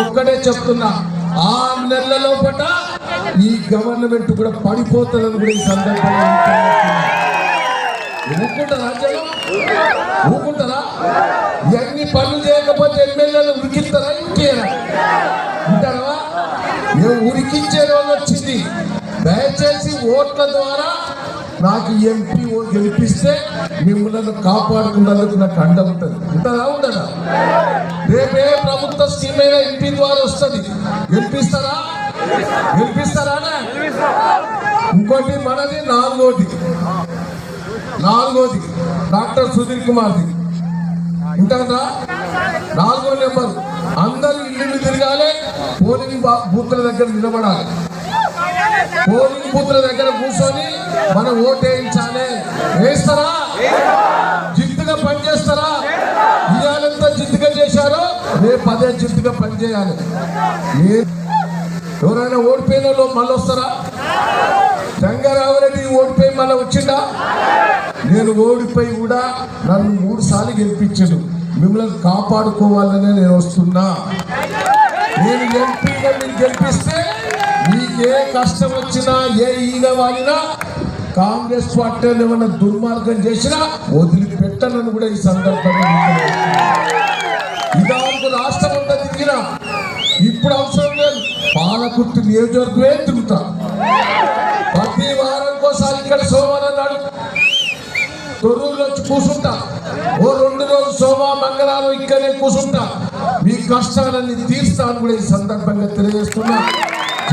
ఒక్కడే చెప్తున్నా ఆరు నెలల లోపల ఈ గవర్నమెంట్ కూడా పడిపోతుందని కూడా ఈ సందర్భంగా ఊకుంటారా జనం ఇవన్నీ పనులు చేయకపోతే ఎమ్మెల్యేలు ఉరికిస్తారా? ఇంకేనా ఉంటారా మేము ఉరికించే రోజు వచ్చింది. దయచేసి ఓట్ల ద్వారా నాకు ఎంపీ గెలిపిస్తే మిమ్మల్ని కాపాడుకున్నందుకు నాకు అండ ఉంటుంది ఉంటుందా ఉండదా సీట్ మీద ఎంపీ ద్వారా వస్తుంది. గెలిపిస్తారా? గెలిపిస్తారా ఇంకోటి మనది నాలుగోది. నాలుగోది డాక్టర్ సుధీర్ కుమార్ది. ఉంటారా నాలుగో నెంబర్. అందరూ ఇల్లు తిరగాలి పోలింగ్ బూత్ల దగ్గర నిలబడాలి. పోలింగ్ బూత్ల దగ్గర కూర్చొని మనం ఓటేయించాలి వేయించాలి. వేస్తారా? పనిచేయాలి. ఎవరైనా ఓడిపోయిన మళ్ళీ వస్తారా రంగారావురెడ్డి ఓడిపోయి మళ్ళీ వచ్చిందా? నేను ఓడిపోయి కూడా నన్ను మూడు సార్లు గెలిపించాడు. మిమ్మల్ని కాపాడుకోవాలనే నేను వస్తున్నా. నేను ఎంపీగా మీరు గెలిపిస్తే ఏ కష్టం వచ్చినా ఏ ఈగ వాలినా కాంగ్రెస్ పార్టీ ఏమైనా దుర్మార్గం చేసినా వదిలిపెట్టనని కూడా ఈ సందర్భంగా ఇదానికి రాష్ట్రం ఇప్పుడు అవసరం లేదు. పాలకుర్తి నియోజకవర్గమే తిరుగుతా. ప్రతి వారానికోసారి ఇక్కడ సోమవారం నాడు తొర్రూరులో వచ్చి కూర్చుంటా. ఓ రెండు రోజులు సోమ మంగళవారం ఇక్కడే కూర్చుంటా. మీ కష్టాలన్నీ తీర్స్తాను కూడా ఈ సందర్భంగా తెలియజేస్తున్నా.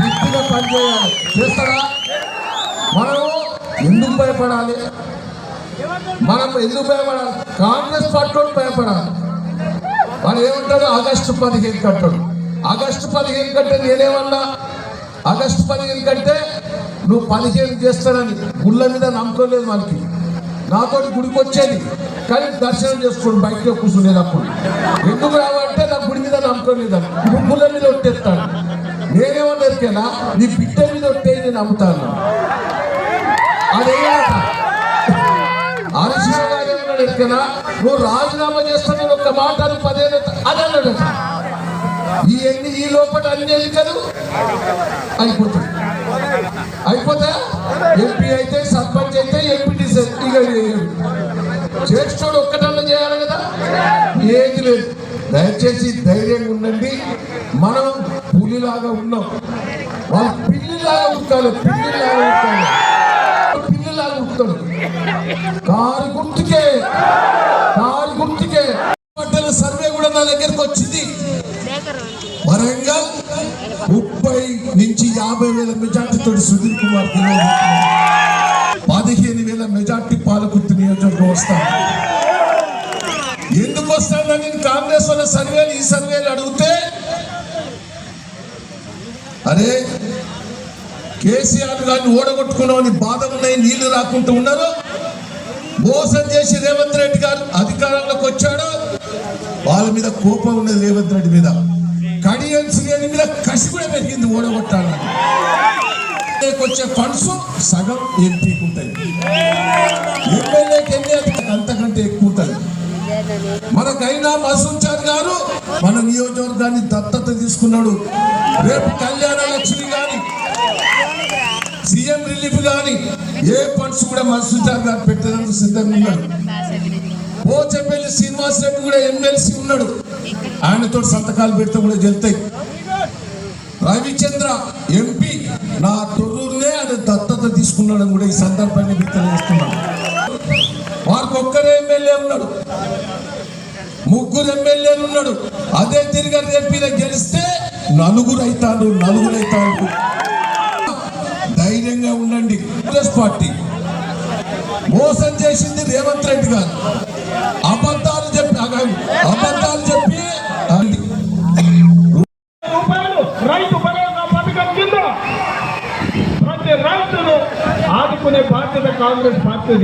జిద్దుగా పనిచేయాలి. చేస్తారా? మనము ఎందుకు భయపడాలి? మనం ఎందుకు భయపడాలి? కాంగ్రెస్ పార్టీ భయపడాలి. వాడు ఏమంటాడు ఆగస్టు పదిహేను కట్టాడు. ఆగస్టు పదిహేను కంటే నేనేమన్నా? ఆగస్టు పదిహేను కంటే నువ్వు పదిహేను చేస్తానని గుళ్ళ మీద నమ్మకం లేదు మనకి. నాతో గుడికి వచ్చేది కానీ దర్శనం చేసుకోండి బయటలో కూర్చునేటప్పుడు ఎందుకు రావంటే నా గుడి మీద నమ్మకం లేదని ఇప్పుడు గుళ్ళ మీద ఒట్టేస్తాను. నేనేమన్నా ఎరికేనా? నీ బిడ్డ మీద ఒట్టే నేను నమ్ముతాను. అదేమాట ఆలస్యంగా ఎరికేనా? నువ్వు రాజీనామా చేస్తానని ఒక మాట అని పదేళ్ళు అది ఈ ఎన్ని ఈ లోపల అన్ని ఎన్నికలు? అయిపోతాయి. అయిపోతా ఎంపీ అయితే సర్పంచ్ అయితే ఎంపీటీసీ ఇక చేసేటోడు ఒక్కటన్నా చేయాలి కదా? ఏది లేదు. దయచేసి ధైర్యంగా ఉండండి. మనం పులిలాగా ఉన్నాం. వాళ్ళు పిల్లిలాగా ఉంటారు పిల్లిలాగా ఉంటారు పిల్లిలాగా ఉంటాడు కారు గుర్తుకే బట్టల సర్వే కూడా నా దగ్గరకు వచ్చింది వరంగల్ ముప్పై నుంచి యాభై వేల మెజార్టీతో సుధీర్ కుమార్ పదిహేను వేల మెజార్టీ పాలకుర్తి నియోజకవర్గం వస్తాను ఎందుకు వస్తానని నేను కాంగ్రెస్ వాళ్ళ సర్వేలు ఈ సర్వేలు అడిగితే అరే కేసీఆర్ గారిని ఓడగొట్టుకున్నామని బాధ ఉన్నాయి నీళ్ళు రాకుంటూ ఉన్నారు. మోసం చేసి రేవంత్ రెడ్డి గారు అధికారంలోకి వచ్చాడు. వాళ్ళ మీద కోపం ఉన్నది రేవంత్ రెడ్డి మీద. కడియన్స్ లేని మీద కసి కూడా పెరిగింది ఓడగొట్టాలని. వచ్చే ఫండ్స్ సగం ఎంపీకి ఉంటాయి. ఎమ్మెల్యేకి ఎన్ని అంతకంటే ఎక్కువ ఉంటుంది మనకైనా మసూచార్ గారు మన నియోజకవర్గాన్ని దత్తత తీసుకున్నాడు. రేపు కళ్యాణ లక్ష్మి గాని సీఎం రిలీఫ్ గాని ఏ ఫండ్స్ కూడా మసూచార్ గారు పెట్టడానికి సిద్ధంగా ఉన్నాడు. పోచెపల్లి శ్రీనివాస్ రెడ్డి కూడా ఎమ్మెల్సీ ఉన్నాడు. ఆయనతో సంతకాలు పెడితే కూడా వెళ్తాయి రవిచంద్ర ఎంపీ నా తొర్రూరునే ఆయన దత్తత తీసుకున్నాడని కూడా ఈ సందర్భాన్ని మీకు తెలియజేస్తున్నాను వారికి ఒక్కరే ఎమ్మెల్యే ఉన్నాడు. ముగ్గురు ఎమ్మెల్యేలు ఉన్నాడు. అదే తిరిగి ఎంపీలో గెలిస్తే నలుగురు అవుతాడు నలుగురు అవుతాడు ధైర్యంగా ఉండండి. కాంగ్రెస్ పార్టీ మోసం చేసింది రేవంత్ రెడ్డి గారు. అబద్ధాలు చెప్పి అబద్ధాలు చెప్పి కింద ప్రతి